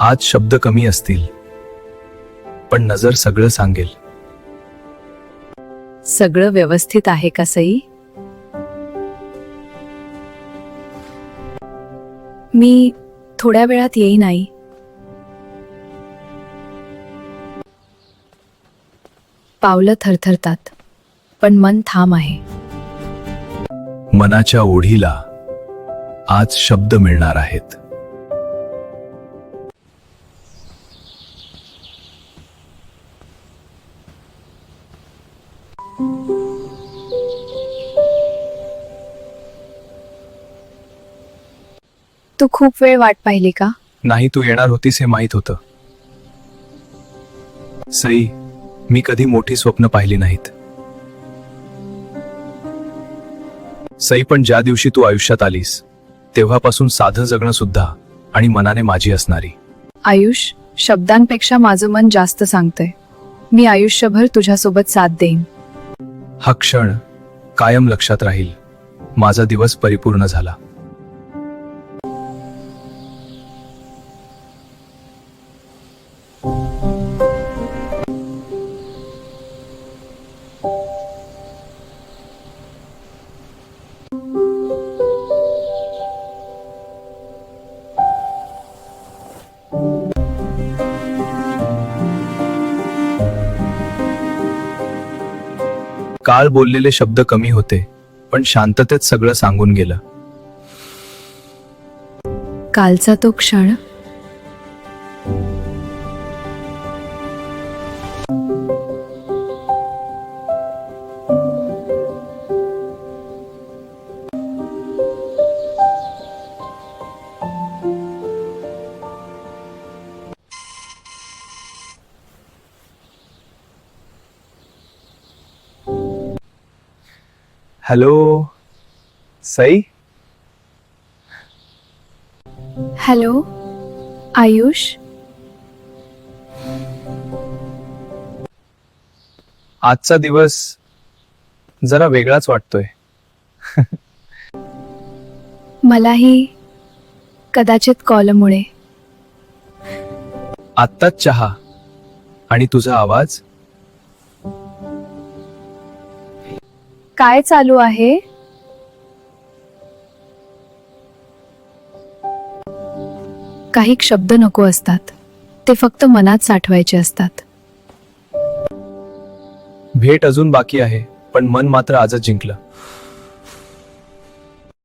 आज शब्द कमी असतील पण नजर सगळं सांगेल. सगळं व्यवस्थित आहे का सई? मी थोड्या वेळात येईन आई. पावलं थरथरतात पण मन ठाम आहे. मनाच्या ओढीला आज शब्द मिळणार आहेत. तू खूप वेळ वाट पाहिली का? नाही तू येणार होतीस हे माहीत होतं. सई मी कधी मोठी स्वप्न पाहिली नाहीत. सई पण ज्या दिवशी तू आयुष्यात आलीस तेव्हापासून साधं जगणं सुद्धा आणि मनाने माझी असणारी. आयुष शब्दांपेक्षा माझं मन जास्त सांगतंय. मी आयुष्यभर तुझ्यासोबत साथ देईन. हा क्षण कायम लक्षात राहील. माझा दिवस परिपूर्ण झाला. काल बोललेले शब्द कमी होते पण शांततेत सगळं सांगून गेलं. कालचा तो क्षण हॅलो सई? हॅलो आयुष? आजचा दिवस जरा वेगळाच वाटतोय. मलाही कदाचित कॉलमुळे. आत्ताच चहा आणि तुझा आवाज काय चालू आहे? काही शब्द नको असतात. ते फक्त मनात साठवायचे असतात. भेट अजून बाकी आहे पण मन मात्र आजच जिंकलं.